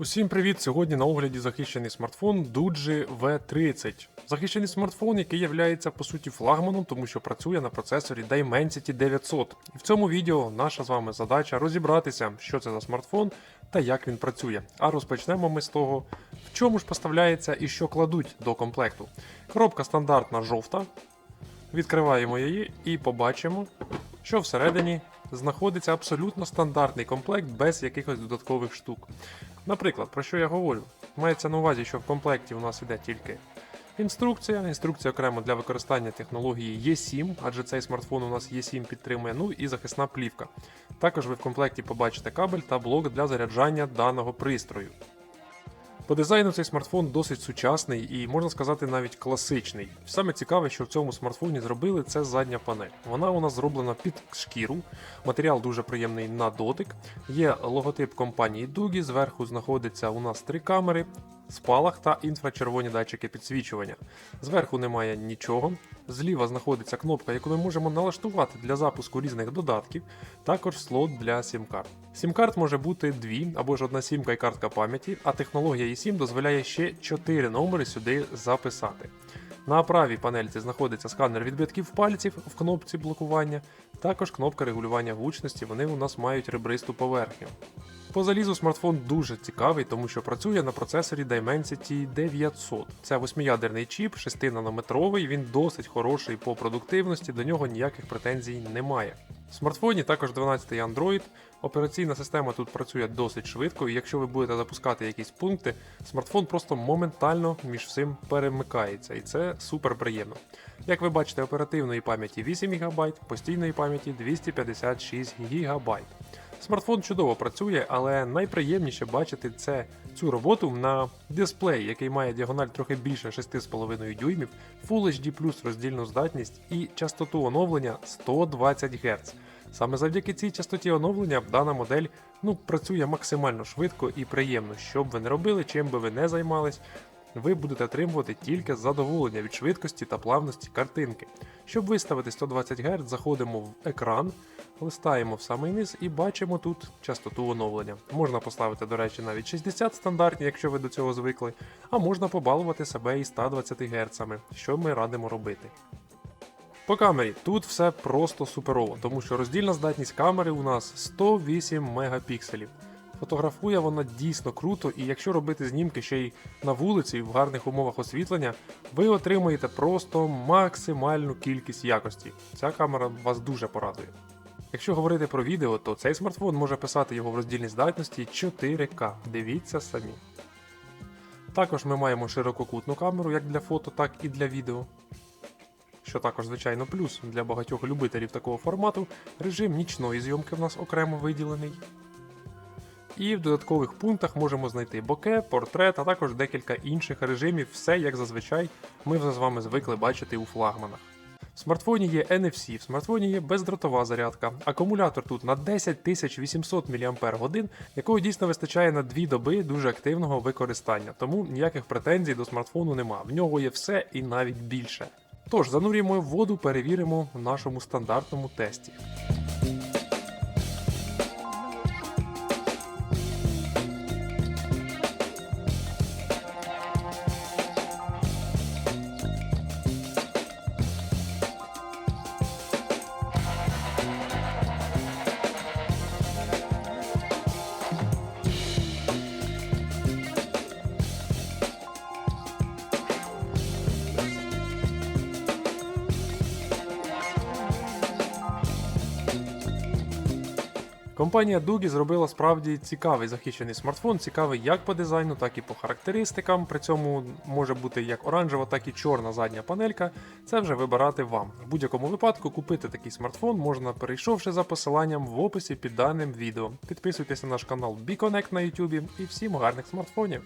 Усім привіт! Сьогодні на огляді захищений смартфон Duji V30. Захищений смартфон, який є по суті флагманом, тому що працює на процесорі Dimensity 900. І в цьому відео наша з вами задача розібратися, що це за смартфон та як він працює. А розпочнемо ми з того, в чому ж поставляється і що кладуть до комплекту. Коробка стандартна жовта. Відкриваємо її і побачимо, що всередині знаходиться абсолютно стандартний комплект без якихось додаткових штук. Наприклад, про що я говорю? Мається на увазі, що в комплекті у нас йде тільки інструкція, інструкція окремо для використання технології E7, адже цей смартфон у нас E7 підтримує, ну і захисна плівка. Також ви в комплекті побачите кабель та блок для заряджання даного пристрою. По дизайну цей смартфон досить сучасний і можна сказати навіть класичний. Саме цікаве, що в цьому смартфоні зробили це задня панель. Вона у нас зроблена під шкіру, матеріал дуже приємний на дотик. Є логотип компанії Дугі, зверху знаходиться у нас три камери, спалах та інфрачервоні датчики підсвічування. Зверху немає нічого. Зліва знаходиться кнопка, яку ми можемо налаштувати для запуску різних додатків, також слот для сім-карт. Сім-карт може бути дві або ж одна сімка і картка пам'яті, а технологія eSIM дозволяє ще 4 номери сюди записати. На правій панельці знаходиться сканер відбитків пальців в кнопці блокування, також кнопка регулювання гучності, вони у нас мають ребристу поверхню. По залізу смартфон дуже цікавий, тому що працює на процесорі Dimensity 900. Це восьмиядерний чіп, 6-нанометровий, він досить хороший по продуктивності, до нього ніяких претензій немає. В смартфоні також 12-й Android. Операційна система тут працює досить швидко, і якщо ви будете запускати якісь пункти, смартфон просто моментально між всім перемикається, і це супер приємно. Як ви бачите, оперативної пам'яті 8 ГБ, постійної пам'яті 256 ГБ. Смартфон чудово працює, але найприємніше бачити це цю роботу на дисплеї, який має діагональ трохи більше 6,5 дюймів, Full HD роздільну здатність і частоту оновлення 120 Гц. Саме завдяки цій частоті оновлення дана модель ну, працює максимально швидко і приємно. Що б ви не робили, чим би ви не займались, ви будете отримувати тільки задоволення від швидкості та плавності картинки. Щоб виставити 120 Гц, заходимо в екран, листаємо в самий низ і бачимо тут частоту оновлення. Можна поставити, до речі, навіть 60 стандартні, якщо ви до цього звикли, а можна побалувати себе і 120 Гц, що ми радимо робити. По камері тут все просто суперово, тому що роздільна здатність камери у нас 108 мегапікселів. Фотографує вона дійсно круто, і якщо робити знімки ще й на вулиці в гарних умовах освітлення, ви отримаєте просто максимальну кількість якості. Ця камера вас дуже порадує. Якщо говорити про відео, то цей смартфон може писати його в роздільній здатності 4К. Дивіться самі. Також ми маємо ширококутну камеру як для фото, так і для відео. Що також, звичайно, плюс для багатьох любителів такого формату, режим нічної зйомки в нас окремо виділений. І в додаткових пунктах можемо знайти боке, портрет, а також декілька інших режимів, все як зазвичай ми вже з вами звикли бачити у флагманах. В смартфоні є NFC, в смартфоні є бездротова зарядка, акумулятор тут на 10800 мАч, якого дійсно вистачає на дві доби дуже активного використання, тому ніяких претензій до смартфону нема. В нього є все і навіть більше. Тож, занурюємо воду, перевіримо в нашому стандартному тесті. Компанія Дугі зробила справді цікавий захищений смартфон, цікавий як по дизайну, так і по характеристикам. При цьому може бути як оранжева, так і чорна задня панелька. Це вже вибирати вам. В будь-якому випадку купити такий смартфон можна, перейшовши за посиланням в описі під даним відео. Підписуйтесь на наш канал BeConnect на YouTube і всім гарних смартфонів!